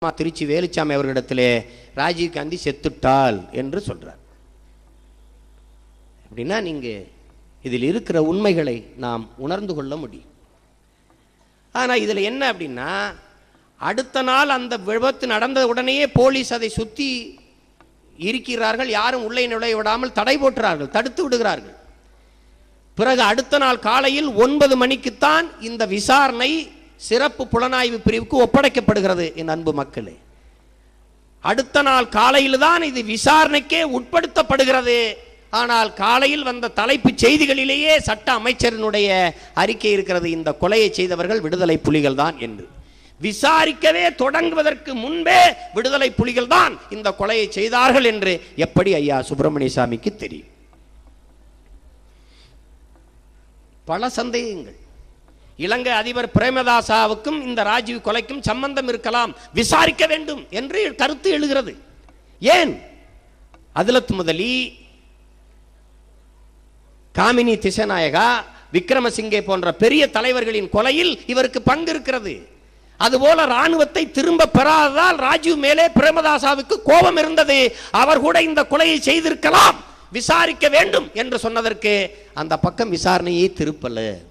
அம்மா திருச்சி வேலுச்சாமி அவர்களிடத்திலே ராஜீவ் காந்தி செத்துட்டாள் என்று சொல்றார். அப்படின்னா நீங்க இதில் இருக்கிற உண்மைகளை நாம் உணர்ந்து கொள்ள முடியும். ஆனால் இதில் என்ன அப்படின்னா அடுத்த நாள் அந்த விபத்து நடந்த உடனேயே போலீஸ் அதை சுத்தி இருக்கிறார்கள் யாரும் உள்ளே நுழைய விடாமல் தடை போட்டுறார்கள் தடுத்து விடுகிறார்கள். பிறகு அடுத்த நாள் காலையில் ஒன்பது மணிக்குத்தான் இந்த விசாரணை சிறப்பு புலனாய்வு பிரிவுக்கு ஒப்படைக்கப்படுகிறது என் அன்பு மக்களே. அடுத்த நாள் காலையில் தான் இது விசாரணைக்கே உட்படுத்தப்படுகிறது. ஆனால் காலையில் வந்த தலைப்பு செய்திகளிலேயே சட்ட அமைச்சரினுடைய அறிக்கை இருக்கிறது. இந்த கொலையை செய்தவர்கள் விடுதலை புலிகள் தான் என்று. விசாரிக்கவே தொடங்குவதற்கு முன்பே விடுதலை புலிகள் தான் இந்த கொலையை செய்தார்கள் என்று எப்படி ஐயா சுப்பிரமணிய சாமிக்கு தெரியும்? பல சந்தேகங்கள். இலங்கை அதிபர் பிரேமதாசாவுக்கும் இந்த ராஜீவ் கொலைக்கும் சம்பந்தம் இருக்கலாம். விசாரிக்க வேண்டும் என்று கருத்து எழுகிறது. ஏன்? அதிலத் முதலி காமினி திசநாயகா விக்ரமசிங்கே போன்ற பெரிய தலைவர்களின் கொலையில் இவருக்கு பங்கு இருக்கிறது. அதுபோல ராணுவத்தை திரும்ப பெறாததால் ராஜீவ் மேலே பிரேமதாசாவுக்கு கோபம் இருந்தது. அவர் கூட இந்த கொலையை செய்திருக்கலாம். விசாரிக்க வேண்டும் என்று சொன்னதற்கு அந்த பக்கம் விசாரணையை திருப்பல.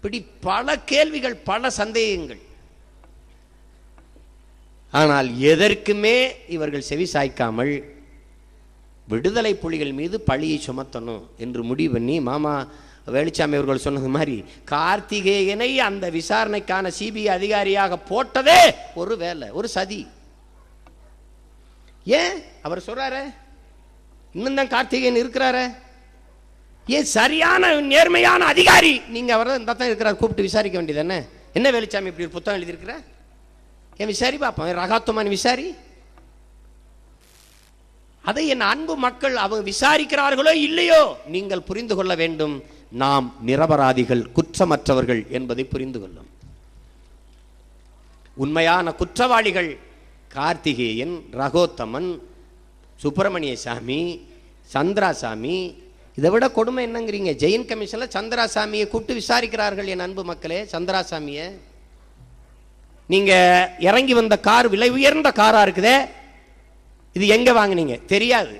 இப்படி பல கேள்விகள் பல சந்தேகங்கள். ஆனால் எதற்குமே இவர்கள் செவி சாய்க்காமல் விடுதலை புலிகள் மீது பழியை சுமத்தணும் என்று முடிவு பண்ணி மாமா வேலுச்சாமி அவர்கள் சொன்னது மாதிரி கார்த்திகேயனை அந்த விசாரணைக்கான சிபிஐ அதிகாரியாக போட்டதே ஒரு வேலை ஒரு சதி. ஏன்? அவர் சொல்றாரு இன்னும் தான் கார்த்திகேயன் இருக்கிறாரு? ஏன் சரியான நேர்மையான அதிகாரி? நீங்கள் அவர் இந்த தான் இருக்கிறார் கூப்பிட்டு விசாரிக்க வேண்டியது என்ன என்ன வேலுச்சாமி இப்படி ஒரு புத்தகம் எழுதியிருக்கிற ஏன் விசாரி பார்ப்போம் ரகாத்துமான் விசாரி? அதை என் அன்பு மக்கள் அவங்க விசாரிக்கிறார்களோ இல்லையோ நீங்கள் புரிந்து கொள்ள வேண்டும். நாம் நிரபராதிகள் குற்றமற்றவர்கள் என்பதை புரிந்து கொள்ளும். உண்மையான குற்றவாளிகள் கார்த்திகேயன் ரகோத்தமன் சுப்பிரமணிய சாமி சந்திராசாமி இதை விட கொடுமை என்னங்கிறீங்க? ஜெயின் கமிஷனில் சந்திராசாமியை கூப்பிட்டு விசாரிக்கிறார்கள் என் அன்பு மக்களே சந்திராசாமியை. நீங்கள் இறங்கி வந்த கார் விலை உயர்ந்த காராக இருக்குதே? இது எங்கே வாங்குனீங்க? தெரியாது.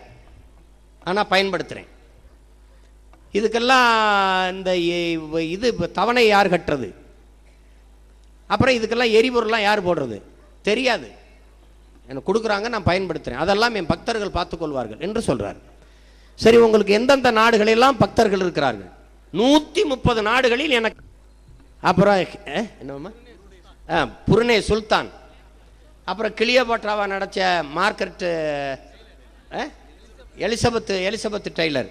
ஆனால் பயன்படுத்துகிறேன் இதுக்கெல்லாம் இந்த இது தவணை யார் கட்டுறது? அப்புறம் இதுக்கெல்லாம் எரிபொருள்லாம் யார் போடுறது? தெரியாது. எனக்கு கொடுக்குறாங்க நான் பயன்படுத்துகிறேன் அதெல்லாம் என் பக்தர்கள் பார்த்துக்கொள்வார்கள் என்று சொல்கிறார் சரி உங்களுக்கு எந்தெந்த நாடுகளெல்லாம் பக்தர்கள் இருக்கிறார்கள்? நூற்றி முப்பது நாடுகளில் எனக்கு அப்புறம் என்னம்மா? ஆ, புருனே சுல்தான். அப்புறம் கிளியபோட்ராவா நடத்த மார்க்கெட்டு அஹ், எலிசபெத் எலிசபெத் டெய்லர்.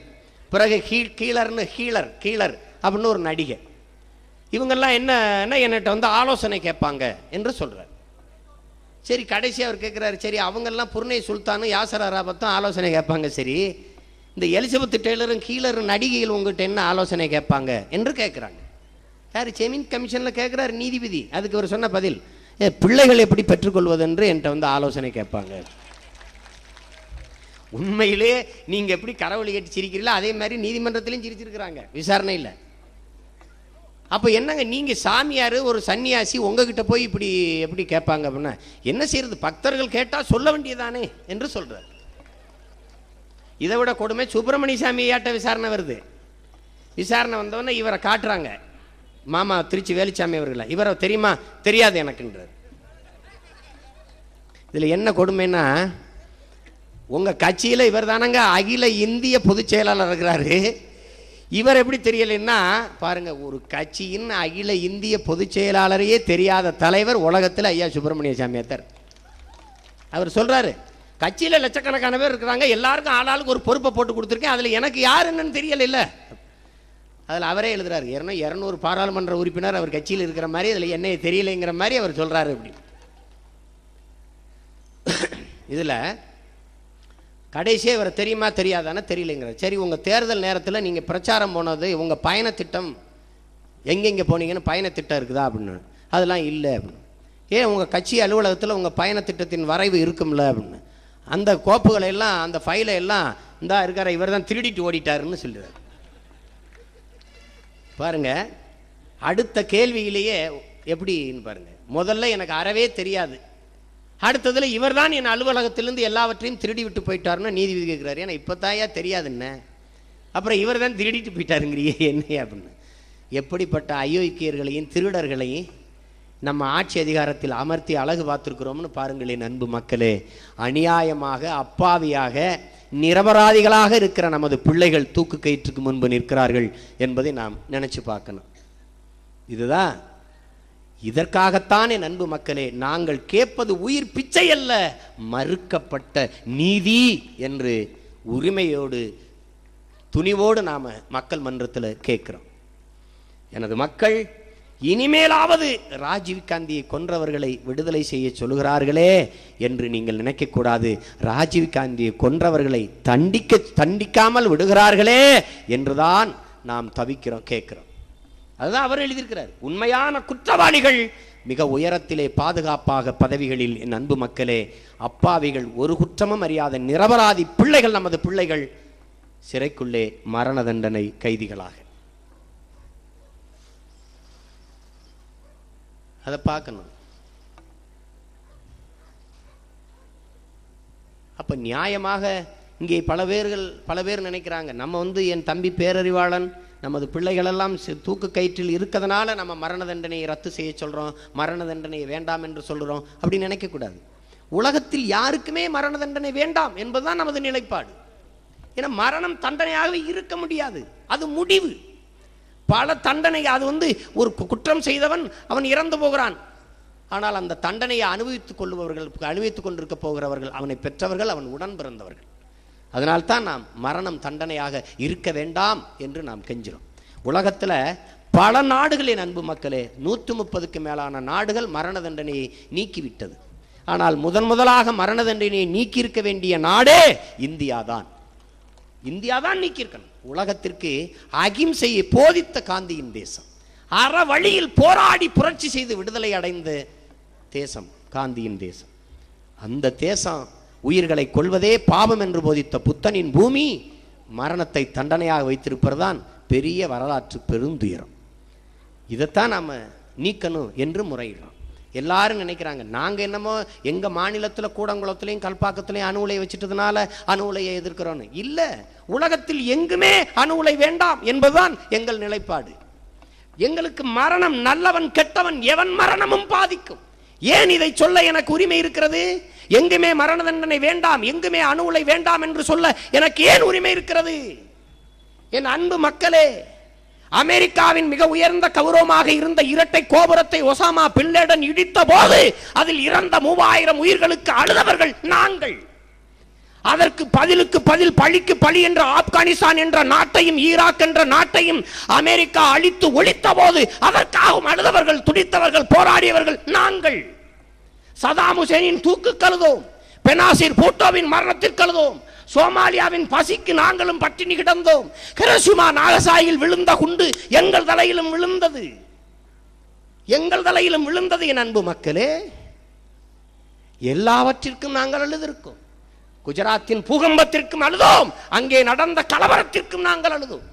பிறகு ஹீ கீலர்னு ஹீலர் கீலர் அப்படின்னு ஒரு நடிகை. இவங்கெல்லாம் என்ன என்கிட்ட வந்து ஆலோசனை கேட்பாங்க என்று சொல்கிறார் சரி கடைசி அவர் கேட்குறாரு சரி அவங்கெல்லாம் புர்னே சுல்தானும் யாசர் அராபத்தும் ஆலோசனை கேட்பாங்க சரி. இந்த எலிசபெத் டெய்லரும் கீழரும் நடிகைகள் உங்கள்கிட்ட என்ன ஆலோசனை கேட்பாங்க என்று கேட்குறாங்க. யார் செமின் கமிஷனில் கேட்குறாரு நீதிபதி. அதுக்கு அவர் சொன்ன பதில் "ஏ, பிள்ளைகள் எப்படி பெற்றுக்கொள்வது என்று என்கிட்ட வந்து ஆலோசனை கேட்பாங்க. உண்மையிலே நீங்கள் எப்படி கரவழி கட்டி சிரிக்கிறீங்களோ அதே மாதிரி நீதிமன்றத்திலையும் சிரிச்சிருக்கிறாங்க. விசாரணையில் அப்போ என்னங்க நீங்கள் சாமியார் ஒரு சன்னியாசி உங்ககிட்ட போய் இப்படி எப்படி கேட்பாங்க அப்படின்னா என்ன செய்யறது? பக்தர்கள் கேட்டால் சொல்ல வேண்டியதானே என்று சொல்கிறார் இதை விட கொடுமை சுப்பிரமணிய சாமியாட்ட விசாரணை வருது. விசாரணை வந்தவொடனே இவரை காட்டுறாங்க. மாமா திருச்சி வேலுச்சாமி அவர்களை இவரை தெரியுமா? தெரியாது எனக்குன்றார். இதில் என்ன கொடுமைன்னா உங்கள் கட்சியில் இவர் தானங்க அகில இந்திய பொதுச் செயலாளர் இருக்கிறாரு. இவர் எப்படி தெரியலைன்னா பாருங்க ஒரு கட்சியின் அகில இந்திய பொதுச் செயலாளரையே தெரியாத தலைவர் உலகத்தில் ஐயா சுப்பிரமணிய சாமியாத்தர் அவர் சொல்கிறாரு கட்சியில் லட்சக்கணக்கான பேர் இருக்கிறாங்க. எல்லாருக்கும் ஆளாளுக்கு ஒரு பொறுப்பை போட்டு கொடுத்துருக்கேன். அதில் எனக்கு யார் என்னன்னு தெரியல இல்லை அதில் அவரே எழுதுறாரு. ஏன்னா இரநூறு பாராளுமன்ற உறுப்பினர் அவர் கட்சியில் இருக்கிற மாதிரி அதில் என்னைய தெரியலைங்கிற மாதிரி அவர் சொல்கிறாரு அப்படி இதில் கடைசியே இவர் தெரியுமா தெரியாதானே தெரியலைங்கிற சரி உங்கள் தேர்தல் நேரத்தில் நீங்கள் பிரச்சாரம் போனது உங்கள் பயணத்திட்டம் எங்கெங்கே போனீங்கன்னு பயணத்திட்டம் இருக்குதா அப்படின்னு. அதெல்லாம் இல்லை அப்படின்னு. ஏன் உங்கள் கட்சி அலுவலகத்தில் உங்கள் பயணத்திட்டத்தின் வரைவு இருக்கும்ல அப்படின்னு. அந்த கோப்புகளை எல்லாம் அந்த ஃபைலை எல்லாம் இந்தா இருக்கார இவர் தான் திருடிட்டு ஓடிட்டாருன்னு சொல்லுறாரு பாருங்க அடுத்த கேள்வியிலேயே எப்படின்னு பாருங்க. முதல்ல எனக்கு அறவே தெரியாது. அடுத்ததுல இவர்தான் என் அலுவலகத்திலேருந்து எல்லாவற்றையும் திருடி விட்டு போயிட்டாருன்னு நீதிபதி கேட்குறாரு ஏன்னா இப்போ தாயா தெரியாதுன்ன அப்புறம் இவர் தான் திருடிட்டு போயிட்டாருங்கிறியே என்ன அப்படின்னு. எப்படிப்பட்ட அயோக்கியர்களையும் திருடர்களையும் நம்ம ஆட்சி அதிகாரத்தில் அமர்த்தி அழகு பார்த்துருக்குறோம்னு பாருங்களேன் அன்பு மக்களே. அநியாயமாக அப்பாவியாக நிரபராதிகளாக இருக்கிற நமது பிள்ளைகள் தூக்கு கயிற்றுக்கு முன்பு நிற்கிறார்கள் என்பதை நாம் நினச்சி பார்க்கணும். இதுதான். இதற்காகத்தான் என் அன்பு மக்களே நாங்கள் கேட்பது உயிர் பிச்சை அல்ல மறுக்கப்பட்ட நீதி என்று உரிமையோடு துணிவோடு நாம் மக்கள் மன்றத்தில் கேட்குறோம். எனது மக்கள் இனிமேலாவது ராஜீவ் காந்தியை கொன்றவர்களை விடுதலை செய்ய சொல்கிறார்களே என்று நீங்கள் நினைக்கக்கூடாது. ராஜீவ் காந்தியை கொன்றவர்களை தண்டிக்க தண்டிக்காமல் விடுகிறார்களே என்றுதான் நாம் தவிக்கிறோம் கேட்கிறோம். அதுதான் அவர் எழுதியிருக்கிறார். உண்மையான குற்றவாளிகள் மிக உயரத்திலே பாதுகாப்பாக பதவிகளில் என் அன்பு மக்களே அப்பாவிகள் ஒரு குற்றமும் அறியாத நிரபராதி பிள்ளைகள் நமது பிள்ளைகள் சிறைக்குள்ளே மரண தண்டனை கைதிகளாக. அதை பார்க்கணும். அப்ப நியாயமாக இங்கே பல பேர்கள் பல பேர் நினைக்கிறாங்க நம்ம வந்து என் தம்பி பேரறிவாளன் நமது பிள்ளைகளெல்லாம் தூக்கு கயிற்றில் இருக்கிறதுனால நம்ம மரண தண்டனையை ரத்து செய்ய சொல்கிறோம் மரண தண்டனையை வேண்டாம் என்று சொல்கிறோம் அப்படின்னு நினைக்கக்கூடாது. உலகத்தில் யாருக்குமே மரண தண்டனை வேண்டாம் என்பதுதான் நமது நிலைப்பாடு. ஏன்னா மரணம் தண்டனையாகவே இருக்க முடியாது. அது முடிவு. பல தண்டனை அது வந்து ஒரு கு- குற்றம் செய்தவன் அவன் இறந்து போகிறான். ஆனால் அந்த தண்டனையை அனுபவித்துக் கொள்பவர்கள் அனுபவித்துக் கொண்டிருக்க போகிறவர்கள் அவனை பெற்றவர்கள் அவன் உடன் பிறந்தவர்கள். அதனால்தான் நாம் மரணம் தண்டனையாக இருக்க வேண்டாம் என்று நாம் கெஞ்சிறோம். உலகத்தில் பல நாடுகளின் அன்பு மக்களே நூற்று முப்பதுக்கு மேலான நாடுகள் மரண தண்டனையை நீக்கிவிட்டது. ஆனால் முதன் முதலாக மரண தண்டனையை நீக்கியிருக்க வேண்டிய நாடே இந்தியா தான் இந்தியா தான் நீக்கியிருக்கணும். உலகத்திற்கு அகிம்சையை போதித்த காந்தியின் தேசம். அற வழியில் போராடி புரட்சி செய்து விடுதலை அடைந்த தேசம் காந்தியின் தேசம். அந்த தேசம் உயிர்களை கொள்வதே பாவம் என்று போதித்த புத்தனின் பூமி மரணத்தை தண்டனையாக வைத்திருப்பதுதான் பெரிய வரலாற்று பெருந்துயரம். இதைத்தான் நாம் நீக்கணும் என்று முறையிடுறோம். எல்லாரும் நினைக்கிறாங்க. நாங்கள் என்னமோ எங்கள் மாநிலத்தில் கூடங்குளத்துலேயும் கல்பாக்கத்துலேயும் அணு உலை வச்சுட்டதுனால அணு உலையை எதிர்க்கிறோன்னு இல்லை உலகத்தில் எங்குமே அணு உலை வேண்டாம் என்பதுதான் எங்கள் நிலைப்பாடு. எங்களுக்கு மரணம் நல்லவன் கெட்டவன் எவன் மரணமும் பாதிக்கும். ஏன் இதை சொல்ல எனக்கு உரிமை இருக்கிறது? எங்குமே மரண தண்டனை வேண்டாம் எங்குமே அணு உலை வேண்டாம் என்று சொல்ல எனக்கு ஏன் உரிமை இருக்கிறது? என் அன்பு மக்களே அமெரிக்காவின் மிக உயர்ந்த கௌரவமாக இருந்த இரட்டை கோபுரத்தை ஒசாமா பில்லேடன் இடித்த போது அதில் இறந்த மூவாயிரம் உயிர்களுக்கு அழுதவர்கள் நாங்கள். அதற்கு பதிலுக்கு பதில் பழிக்கு பழி என்ற ஆப்கானிஸ்தான் என்ற நாட்டையும் ஈராக் என்ற நாட்டையும் அமெரிக்கா அழித்து ஒழித்த போது அதற்காகவும் அழுதவர்கள் துடித்தவர்கள் போராடியவர்கள் நாங்கள். சதாம் ஹுசேனின் தூக்கு கழுதோம் பெனாசிர் பூட்டோவின் மரணத்திற்கு கழுதோம் சோமாலியாவின் பசிக்கு நாங்களும் பட்டினி கிடந்தோம். கிரசுமா நாகசாயில் விழுந்த குண்டு எங்கள் தலையிலும் விழுந்தது. எங்கள் தலையிலும் விழுந்தது என் அன்பு மக்களே. எல்லாவற்றிற்கும் நாங்கள் அழுதிருக்கோம். குஜராத்தின் பூகம்பத்திற்கும் அழுதோம். அங்கே நடந்த கலவரத்திற்கும் நாங்கள் அழுதோம்.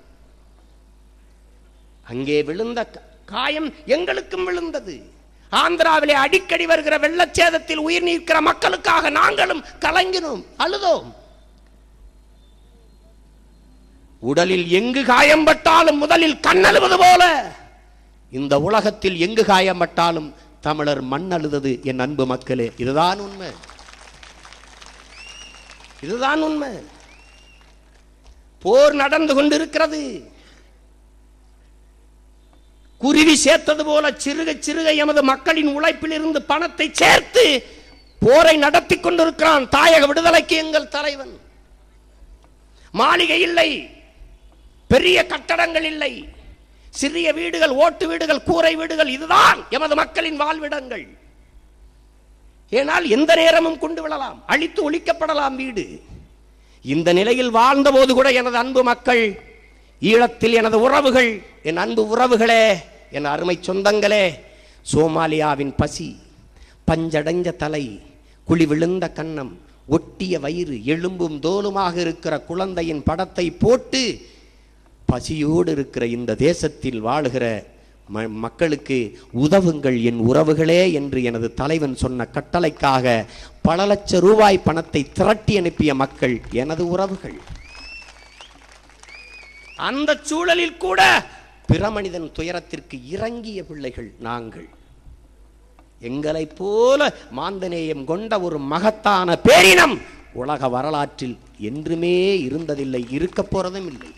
அங்கே விழுந்த காயம் எங்களுக்கும் விழுந்தது. ஆந்திராவிலே அடிக்கடி வருகிற வெள்ளச்சேதத்தில் உயிர் நீக்கிற மக்களுக்காக நாங்களும் கலங்கினோம் அழுதோம். உடலில் எங்கு காயம்பட்டாலும் முதலில் கண்ணழுவது போல. இந்த உலகத்தில் எங்கு காயம்பட்டாலும் தமிழர் மண் அழுதது என் அன்பு மக்களே. இதுதான் உண்மை. இதுதான் உண்மை. போர் நடந்து கொண்டிருக்கிறது. குருவி சேர்த்தது போல சிறுக சிறுக எமது மக்களின் உழைப்பில் இருந்து பணத்தை சேர்த்து போரை நடத்தி கொண்டிருக்கிறான் தாயக விடுதலைக்கு எங்கள் தலைவன். மாளிகை இல்லை. பெரிய கட்டடங்கள் இல்லை. சிறிய வீடுகள் ஓட்டு வீடுகள் கூரை வீடுகள் இதுதான் எமது மக்களின் வாழ்விடங்கள். ஏனால் எந்த நேரமும் கொண்டு விடலாம் அழித்து ஒழிக்கப்படலாம் வீடு. இந்த நிலையில் வாழ்ந்தபோது கூட எனது அன்பு மக்கள் ஈழத்தில் எனது உறவுகள் என் அன்பு உறவுகளே என் அருமை சொந்தங்களே சோமாலியாவின் பசி பஞ்சடைஞ்ச தலை குழி விழுந்த கன்னம் ஒட்டிய வயிறு எலும்பும் தோலுமாக இருக்கிற குழந்தையின் படத்தை போட்டு பசியோடு இருக்கிற இந்த தேசத்தில் வாழுகிற ம- மக்களுக்கு உதவுங்கள் என் உறவுகளே என்று எனது தலைவன் சொன்ன கட்டளைக்காக பல லட்ச ரூபாய் பணத்தை திரட்டி அனுப்பிய மக்கள் எனது உறவுகள். அந்த சூழலில் கூட பிற மனிதன் துயரத்திற்கு இறங்கிய பிள்ளைகள் நாங்கள். எங்களைப் போல மாந்தநேயம் கொண்ட ஒரு மகத்தான பேரினம் உலக வரலாற்றில் என்றுமே இருந்ததில்லை இருக்க போறதும் இல்லை.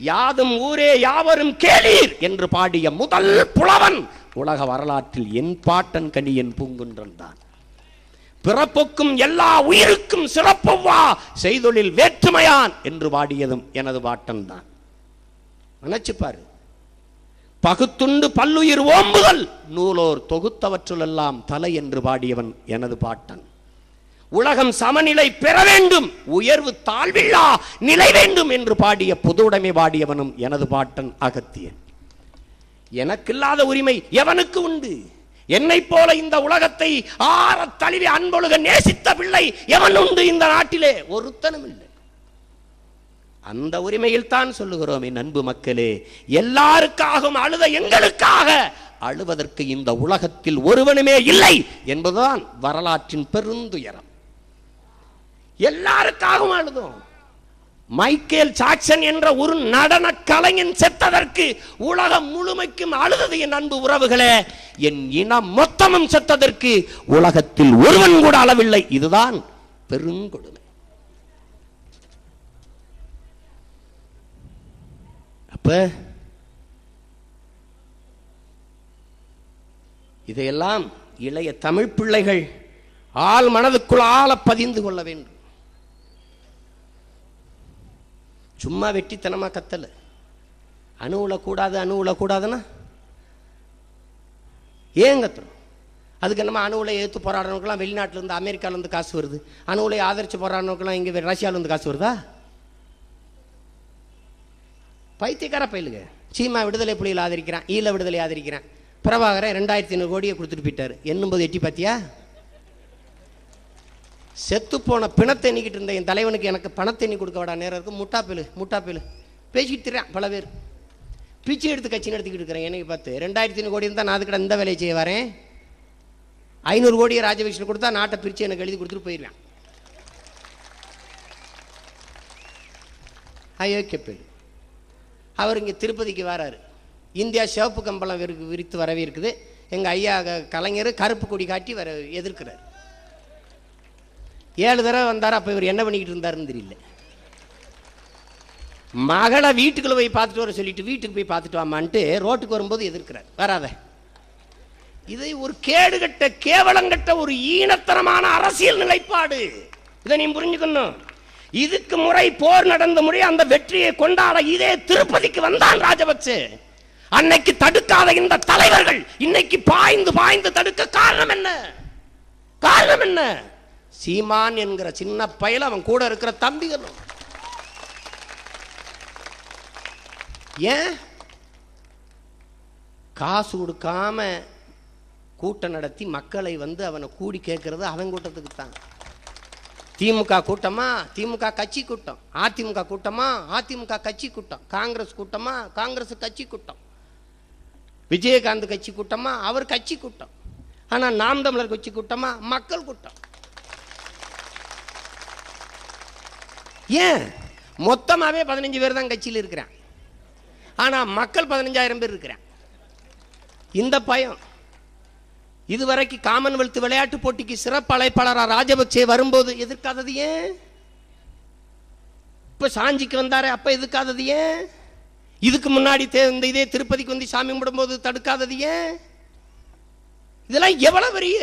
யாதும் ஊரே யாவரும் கேளீர் என்று பாடிய முதல் புலவன் உலக வரலாற்றில் என் பாட்டன் கனியன் பூங்குன்றன் தான். பிறப்புக்கும் எல்லா உயிருக்கும் சிறப்புவா செய்தொழில் வேற்றுமையான் என்று பாடியதும் எனது பாட்டன் தான். நினைச்சுப்பாரு. பகுத்துண்டு பல்லுயிர் ஓம்புதல் நூலோர் தொகுத்தவற்றுளெல்லாம் தலை என்று பாடியவன் எனது பாட்டன். உலகம் சமநிலை பெற வேண்டும். உயர்வு தாழ்வில்லா நிலை வேண்டும் என்று பாடிய பொதுவுடைமை பாடியவனும் எனது பாட்டன் அகத்தியன். எனக்கில்லாத உரிமை எவனுக்கு உண்டு? என்னைப் போல இந்த உலகத்தை ஆறத் தழுவி அன்பொழுக நேசித்த பிள்ளை எவன் உண்டு இந்த நாட்டிலே? ஒருத்தனும் இல்லை. அந்த உரிமையில் தான் சொல்லுகிறோம் என் அன்பு மக்களே எல்லாருக்காகவும் அழுத எங்களுக்காக அழுவதற்கு இந்த உலகத்தில் ஒருவனுமே இல்லை என்பதுதான் வரலாற்றின் பெருந்துயரம். எல்லாருக்காகவும் அழுதும் மைக்கேல் ஜாக்சன் என்ற ஒரு நடன கலைஞன் செத்ததற்கு உலகம் முழுமைக்கும் அழுதது என் அன்பு உறவுகளே. என் இனம் மொத்தமும் செத்ததற்கு உலகத்தில் ஒருவன் கூட அளவில்லை. இதுதான் பெருங்கொடுமை. அப்ப இதையெல்லாம் இளைய தமிழ் பிள்ளைகள் ஆள் மனதுக்குள் ஆள பதிந்து கொள்ள வேண்டும். சும்மா வெட்டித்தனமாக கத்தல. அணுவில் கூடாது அணுவில் கூடாதுன்னா ஏன் கத்துறோம் அதுக்கு நம்ம அணுவில் ஏற்று போராடுறவங்கலாம் வெளிநாட்டிலேருந்து அமெரிக்காவிலேருந்து காசு வருது? அணுவில் ஆதரித்து போராடுறவங்கலாம் இங்கே ரஷ்யாவிலேருந்து காசு வருதா? பைத்தியக்கார பயிலுங்க சீமா விடுதலை புலிகள் ஆதரிக்கிறான் ஈழ விடுதலை ஆதரிக்கிறான். பிரபாகரன் ரெண்டாயிரத்தி ஐநூறு கோடியை கொடுத்துட்டு போயிட்டார். என்னும்போது எட்டி பார்த்தியா செத்து போன பிணத்தை எண்ணிக்கிட்டு இருந்த என் தலைவனுக்கு எனக்கு பணத்தை எண்ணி கொடுக்க விடா நேரம் இருக்கு. முட்டாப்பிலு முட்டாப்பிலு பேசிக்கிட்டு இருக்கிறான் பல பேர். பிச்சை எடுத்து கட்சின்னு எடுத்துக்கிட்டு இருக்கிறேன். எனக்கு பார்த்து ரெண்டாயிரத்தி ஐநூறு கோடி இருந்தால் நான் அதுக்கட இந்த வேலையை செய்ய வரேன். ஐநூறு கோடியை ராஜபக்ஷன் கொடுத்தா நாட்டை பிரித்து எனக்கு எழுதி கொடுத்துட்டு போயிடுவேன் அயோக்கிய பேர். அவர் இங்கே திருப்பதிக்கு வராரு. இந்தியா சிவப்பு கம்பளம் விரித்து வரவே இருக்குது. எங்கள் ஐயா கலைஞர் கருப்பு கொடி காட்டி வர எதிர்க்கிறார். ஏழு தடவை வந்தார் அப்போ இவர் என்ன பண்ணிக்கிட்டு இருந்தாருன்னு தெரியல. மகளை வீட்டுக்குள்ள போய் பார்த்துட்டு வர சொல்லிட்டு வீட்டுக்கு போய் பார்த்துட்டு வாமான்ட்டு ரோட்டுக்கு வரும்போது எதிர்க்கிறார். வராத. இதை ஒரு கேடுகட்ட கேவலங்கட்ட ஒரு ஈனத்தனமான அரசியல் நிலைப்பாடு. இதை நீ புரிஞ்சுக்கணும். இதுக்கு முறை போர் நடந்த முறை அந்த வெற்றியை கொண்டாட இதே திருப்பதிக்கு வந்தான் ராஜபக்சே. அன்னைக்கு தடுக்காத இந்த தலைவர்கள் இன்னைக்கு பாய்ந்து பாய்ந்து தடுக்க காரணம் என்ன? காரணம் என்ன? சீமான் என்கிற சின்ன பயல அவன் கூட இருக்கிற தம்பிகளும் ஏன்? காசு கொடுக்காம கூட்டம் நடத்தி மக்களை வந்து அவனை கூடி கேட்கறது அவன் கூட்டத்துக்கு தான். திமுக கூட்டமா? திமுக கட்சி கூட்டம். அதிமுக கூட்டமா? அதிமுக கட்சி கூட்டம். காங்கிரஸ் கூட்டமா? காங்கிரஸ் கட்சி கூட்டம். விஜயகாந்த் கட்சி கூட்டமா? அவர் கட்சி கூட்டம். ஆனா நாம் தமிழர் கட்சி கூட்டமா? மக்கள் கூட்டம். ஏன்? மொத்தமாகவே பதினஞ்சு பேர் தான் கட்சியில் இருக்கிறான் ஆனால் மக்கள் பதினஞ்சாயிரம் பேர் இருக்கிறான் இந்த பயம் இதுவரைக்கும் காமன்வெல்த் விளையாட்டு போட்டிக்கு சிறப்பு அழைப்பாளராக ராஜபக்சே வரும்போது எதிர்க்காதது ஏன்? இப்போ சாஞ்சிக்கு வந்தாரே அப்போ எதிர்க்காதது ஏன்? இதுக்கு முன்னாடி தே- இந்த இதே திருப்பதிக்கு வந்து சாமி கும்பிடும்போது தடுக்காதது ஏன்? இதெல்லாம் எவ்வளவு பெரிய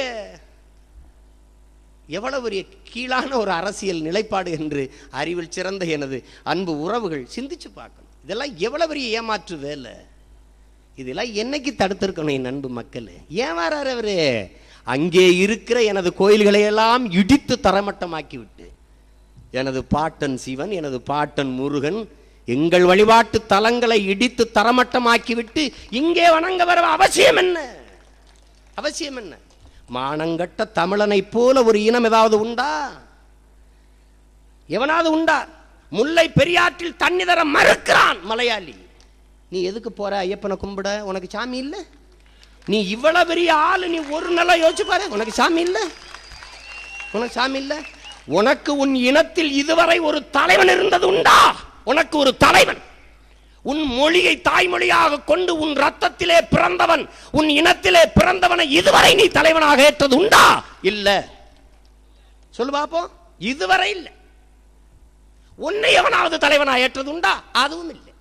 எவ்வளவு பெரிய கீழான ஒரு அரசியல் நிலைப்பாடு என்று அறிவில் சிறந்த எனது அன்பு உறவுகள் சிந்திச்சு பார்க்கணும். இதெல்லாம் எவ்வளவு பெரிய ஏமாற்று வேலை. இதெல்லாம் என்னைக்கு தடுத்திருக்கணும் என் அன்பு மக்கள்? ஏன் வராரு அவரு. அங்கே இருக்கிற எனது கோயில்களையெல்லாம் இடித்து தரமட்டமாக்கி விட்டு எனது பாட்டன் சிவன் எனது பாட்டன் முருகன் எங்கள் வழிபாட்டு தலங்களை இடித்து தரமட்டமாக்கிவிட்டு இங்கே வணங்க வர அவசியம் என்ன? அவசியம் என்ன? மானங்கட்ட தமிழனைப் போல ஒரு இனம் ஏதாவது உண்டா? எவனாவது உண்டா? முல்லை பெரியாற்றில் தண்ணி தர மறுக்கிறான் மலையாளி. நீ எதுக்கு போற ஐயப்பனை கும்பிட? உனக்கு சாமி இல்லை? நீ இவ்வளவு பெரிய ஆளு நீ ஒரு நாளா யோசிச்சு பாரு. உனக்கு சாமி இல்லை? உனக்கு சாமி இல்லை? உனக்கு உன் இனத்தில் இதுவரை ஒரு தலைவன் இருந்தது உண்டா? உனக்கு ஒரு தலைவன். உன் மொழியை தாய்மொழியாக கொண்டு உன் ரத்தத்திலே பிறந்தவன் உன் இனத்திலே பிறந்தவனை இதுவரை நீ தலைவனாக ஏற்றது உண்டா? இல்ல. சொல்லு பாப்போம். இதுவரை இல்லை. உன்னை எவனாவது தலைவனாக ஏற்றது உண்டா? அதுவும் இல்லை.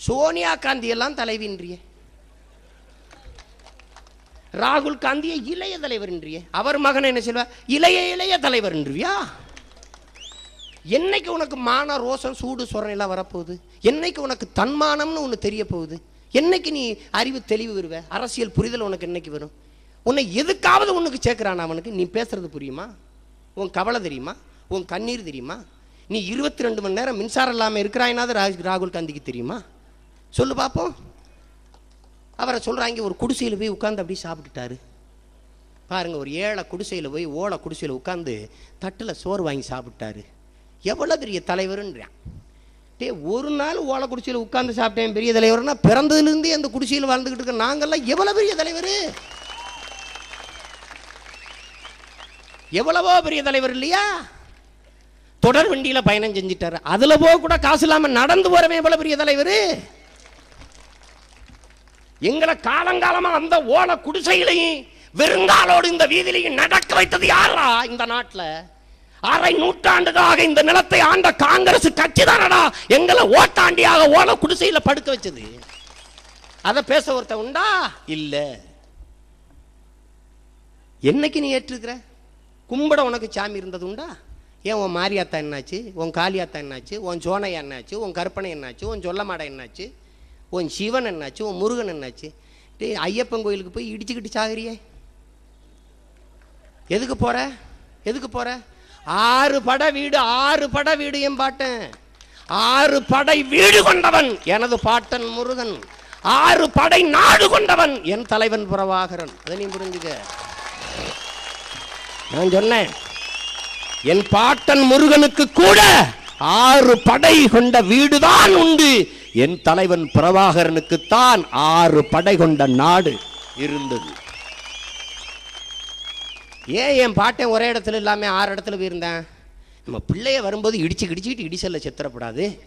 சோனியா காந்தி எல்லாம் தலைவின்றியே. ராகுல் காந்தியை இளைய தலைவர் என்றியே அவர் மகன் என்ன சொல்வா இளைய இளைய தலைவர் என்றியா என்னைக்கு உனக்கு மான ரோசம் சூடு சொரணெல்லாம் வரப்போகுது? என்னைக்கு உனக்கு தன்மானம்னு ஒன்று தெரிய போகுது என்னைக்கு நீ அறிவு தெளிவு வருவ? அரசியல் புரிதல் உனக்கு என்னைக்கு வரும்? உன்னை எதுக்காவது உனக்கு சேர்க்குறான் அவனுக்கு. நீ பேசுறது புரியுமா? உன் கவலை தெரியுமா? உன் கண்ணீர் தெரியுமா? நீ இருபத்தி ரெண்டு மணி நேரம் மின்சாரம் இல்லாமல் இருக்கிறாயினாவது ராஜ் ராகுல் காந்திக்கு தெரியுமா? சொல்லு பார்ப்போம் அவரை சொல்கிறாங்க ஒரு குடிசையில் போய் உட்காந்து அப்படியே சாப்பிட்டுட்டாரு. பாருங்கள் ஒரு ஏழை குடிசையில் போய் ஓலை குடிசையில் உட்காந்து தட்டில் சோறு வாங்கி சாப்பிட்டாரு எவ்வளோ பெரிய தலைவருன்றான். டே ஒரு நாள் ஓலை உட்காந்து சாப்பிட்டேன் பெரிய தலைவர்னா பிறந்ததுலேருந்தே அந்த குடிசையில் வாழ்ந்துக்கிட்டு இருக்க நாங்கெல்லாம் எவ்வளோ பெரிய தலைவர்? எவ்வளவோ பெரிய தலைவர் இல்லையா? தொடர் வண்டியில் பயணம் செஞ்சிட்டாரு. அதில் போக கூட காசு இல்லாமல் நடந்து போகிறவன் எவ்வளோ பெரிய தலைவர்? எங்களை காலங்காலமாக அந்த ஓலை குடிசையிலையும் வெறுங்காலோடு இந்த வீதியிலையும் நடக்க வைத்தது யாரா இந்த நாட்டில்? அரை நூற்றாண்டுகளாக இந்த நிலத்தை ஆண்ட காங்கிரஸ் கட்சி தானடா எங்களை ஓட்டாண்டியாக ஓலை குடிசையில் படுக்க வச்சது. அதை பேச ஒருத்த உண்டா? இல்ல. என்னைக்கு நீ ஏற்றுக்கிற கும்பிட உனக்கு சாமி இருந்தது உண்டா? ஏன் உன் மாரியாத்தா என்னாச்சு? உன் காளியாத்தா என்னாச்சு? உன் சோனையா என்னாச்சு? உன் கற்பனை என்னாச்சு? உன் சொல்லமாடா என்னாச்சு? உன் சிவன் என்னாச்சு? உன் முருகன் என்னாச்சு? டே ஐயப்பன் கோயிலுக்கு போய் இடிச்சுக்கிட்டு சாகிறியே? எதுக்கு போற? எதுக்கு போற? ஆறு பட வீடு ஆறு பட வீடு என் பாட்டன். ஆறு படை வீடு கொண்டவன் எனது பாட்டன் முருகன். ஆறு படை நாடு கொண்டவன் என் தலைவன் புறவாகரன். அதை நீ புரிஞ்சுக்க. நான் சொன்னேன் என் பாட்டன் முருகனுக்கு கூட ஆறு படை கொண்ட வீடுதான் உண்டு. என் தலைவன் பிரபாகரனுக்குத்தான் ஆறு படை கொண்ட நாடு இருந்தது. ஏன் என் பாட்டேன் ஒரே இடத்துல இல்லாமல் ஆறு இடத்துல போயிருந்தேன்? நம்ம பிள்ளைய வரும்போது இடிச்சு கிடிச்சிக்கிட்டு இடிசல்ல செத்துறப்படாது.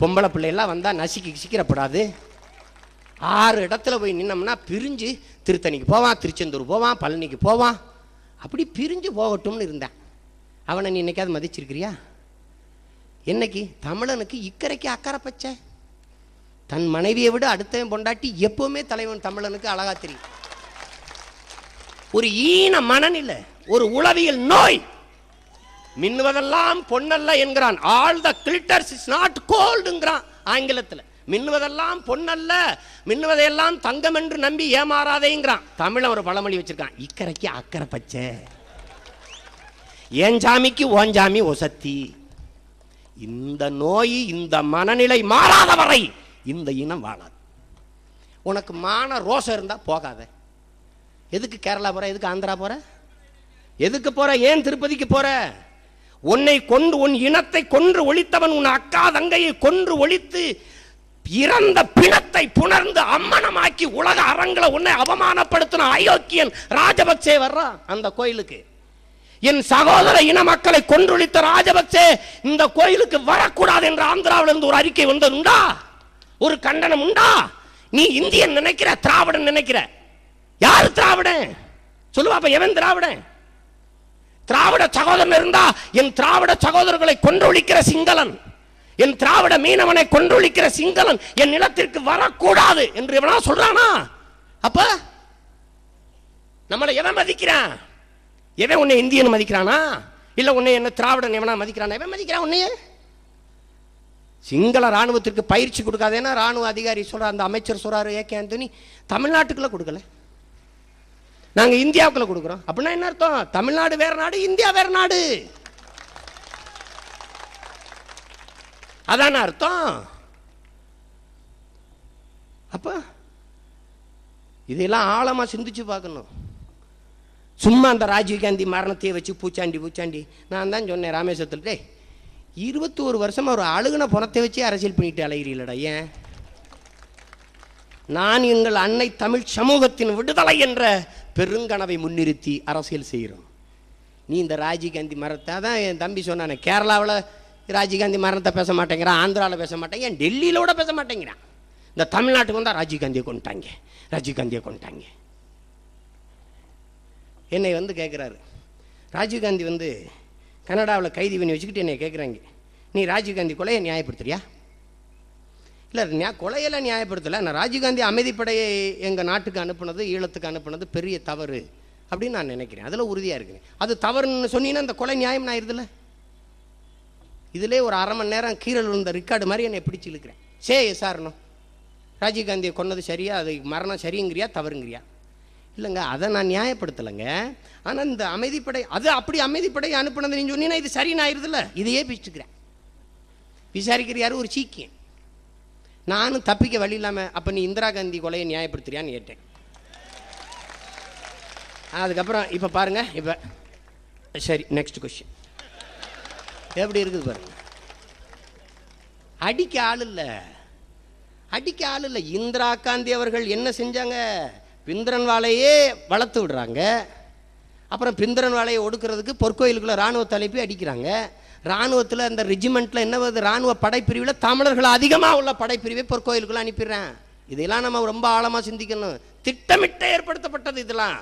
பொம்பளை பிள்ளையெல்லாம் வந்தால் நசுக்கி கிசிக்கிறப்படாது. ஆறு இடத்துல போய் நின்னோம்னா பிரிஞ்சு திருத்தணிக்கு போவான் திருச்செந்தூர் போவான் பழனிக்கு போவான். அப்படி பிரிஞ்சு போகட்டும்னு இருந்தேன். அவனை நீ இன்றைக்காவது மதிச்சிருக்கிறியா? என்னைக்கு? தமிழனுக்கு இக்கரைக்கு அக்கறை பச்சை. தன் மனைவியை விட அடுத்தவன் பொண்டாட்டி எப்போவுமே தலைவன் தமிழனுக்கு அழகா தெரியும். ஒரு ஈன மனநிலை ஒரு உளவியல் நோய். மின்னுவதெல்லாம் பொன்னல்ல என்கிறான். All the glitters is not கோல்டுங்கிறான் ஆங்கிலத்தில். மின்னுவதெல்லாம் பொன்னல்ல மின்னுவதையெல்லாம் தங்கம் என்று நம்பி ஏமாறாதேங்கிறான் தமிழ ஒரு பழமொழி வச்சிருக்கான். இக்கரைக்கு அக்கறை பச்சை. ஏன் சாமிக்கு ஓன் சாமி ஒசத்தி? இந்த நோய் இந்த மனநிலை மாறாத வரை இந்த இனம் வாழாது. உனக்கு மான ரோசம் இருந்தால் போகாத. எதுக்கு கேரளா போற? எதுக்கு ஆந்திரா போற? எதுக்கு போற? ஏன் திருப்பதிக்கு போற? உன்னை கொண்டு உன் இனத்தை கொன்று ஒழித்தவன் உன் அக்கா தங்கையை கொன்று ஒழித்து இறந்த பிணத்தை புணர்ந்து அம்மனமாக்கி உலக அரங்களை உன்னை அவமானப்படுத்தின அயோக்கியன் ராஜபக்சே வர்றான் அந்த கோயிலுக்கு. என் சகோதர இன மக்களை கொன்றொழித்த ராஜபக்சே இந்த கோயிலுக்கு வரக்கூடாது என்று ஆந்திராவில் இருந்து ஒரு அறிக்கை வந்தது உண்டா ஒரு கண்டனம் உண்டா? நீ இந்தியன் நினைக்கிற திராவிடன் நினைக்கிற? யார் திராவிடன் சொல்லுவா அப்ப எவன் திராவிடன் திராவிட சகோதரன் இருந்தா என் திராவிட சகோதரர்களை கொன்றொழிக்கிற சிங்களன். என் திராவிட மீனவனை கொன்றொழிக்கிற சிங்களன் என் நிலத்திற்கு வரக்கூடாது என்று எவனா சொல்றானா? அப்ப நம்மளை எவன் மதிக்கிறான் எவன் உன்னை இந்தியன் மதிக்கிறானா? இல்ல உன்னை என்ன திராவிடன் எவனா மதிக்கிறானா? எவன் மதிக்கிறான் உன்னைய? சிங்கள ராணுவத்திற்கு பயிற்சி கொடுக்காதேன்னா ராணுவ அதிகாரி சொல்ற அந்த அமைச்சர் சொல்றாரு ஏ கே ஆண்டனி தமிழ்நாட்டுக்குள்ள கொடுக்கல. நாங்கள் இந்தியாவுக்குள்ள கொடுக்குறோம். அப்படின்னா என்ன அர்த்தம்? தமிழ்நாடு வேற நாடு இந்தியா வேற நாடு. அதான அர்த்தம்? அப்ப இதெல்லாம் ஆழமா சிந்திச்சு பார்க்கணும். சும்மா அந்த ராஜீவ்காந்தி மரணத்தையே வச்சு பூச்சாண்டி பூச்சாண்டி. நான் தான் சொன்னேன் ராமேஸ்வரத்தில் டேய் இருபத்தோரு வருஷமாக ஒரு அழுகுன புறத்தை வச்சு அரசியல் பண்ணிட்டு அலைகிறீங்களடா ஏன்? நான் எங்கள் அன்னை தமிழ் சமூகத்தின் விடுதலை என்ற பெருங்கனவை முன்னிறுத்தி அரசியல் செய்கிறோம். நீ இந்த ராஜீவ்காந்தி மரத்தை தான் என் தம்பி சொன்னானே கேரளாவில் ராஜீவ்காந்தி மரணத்தை பேச மாட்டேங்கிறான் ஆந்திராவில் பேச மாட்டேங்க ஏன் டெல்லியில் கூட பேச மாட்டேங்கிறான். இந்த தமிழ்நாட்டுக்கு வந்தால் ராஜீவ்காந்தியை கொண்டுட்டாங்க ராஜீவ்காந்தியை கொண்டுட்டாங்க என்னை வந்து கேட்குறாரு ராஜீவ்காந்தி வந்து கனடாவில் கைது பண்ணி வச்சுக்கிட்டு என்னை கேட்குறாங்க நீ ராஜீவ்காந்தி கொலையை நியாயப்படுத்துறியா? இல்லை நியா கொலையெல்லாம் நியாயப்படுத்தலை. நான் ராஜீவ்காந்தி அமைதிப்படையை எங்கள் நாட்டுக்கு அனுப்புனது ஈழத்துக்கு அனுப்புனது பெரிய தவறு அப்படின்னு நான் நினைக்கிறேன். அதில் உறுதியாக இருக்கிறேன் அது தவறுன்னு சொன்னீங்கன்னா அந்த கொலை நியாயம் ஆயிருதுல்ல? இதிலே ஒரு அரை மணி நேரம் கீழே விழுந்த ரெக்கார்டு மாதிரி என்னை பிடிச்சி இழுக்கிறேன். சே எஸ்ஆர்னோ. ராஜீவ்காந்தியை கொன்னது சரியா? அது மரணம் சரிங்கிறியா தவறுங்கிறியா? இல்லைங்க அதை நான் நியாயப்படுத்தலைங்க. ஆனால் இந்த அமைதிப்படை அது அப்படி அமைதிப்படை அனுப்புனது நீங்கள் சொன்னீங்கன்னா இது சரின்னு ஆயிருதில்ல? இதையே பிடிச்சிக்கிறேன் விசாரிக்கிற யாரும் ஒரு சீக்கியம் நானும் தப்பிக்க வழி இல்லாமல் அப்போ நீ இந்திரா காந்தி கொலையை நியாயப்படுத்துறியான்னு கேட்டேன். அதுக்கப்புறம் இப்போ பாருங்கள் இப்போ சரி நெக்ஸ்ட் கொஷின் எப்படி இருக்குது பாருங்க. அடிக்க ஆள் இல்லை. அடிக்க ஆள் இல்லை. இந்திரா காந்தி அவர்கள் என்ன செஞ்சாங்க? பிந்திரன்வாலையே வளர்த்து விடுறாங்க. அப்புறம் பிந்திரன்வாலையை ஒடுக்கிறதுக்கு பொற்கோயிலுக்குள்ளே ராணுவ தலைப்பி அடிக்கிறாங்க. ராணுவத்தில் அந்த ரெஜிமெண்ட்டில் என்ன வருது? ராணுவ படைப்பிரிவில் தமிழர்கள் அதிகமாக உள்ள படைப்பிரிவை பொற்கோயிலுக்குள்ளே அனுப்பிடுறேன். இதெல்லாம் நம்ம ரொம்ப ஆழமாக சிந்திக்கணும். திட்டமிட்ட ஏற்படுத்தப்பட்டது இதெல்லாம்.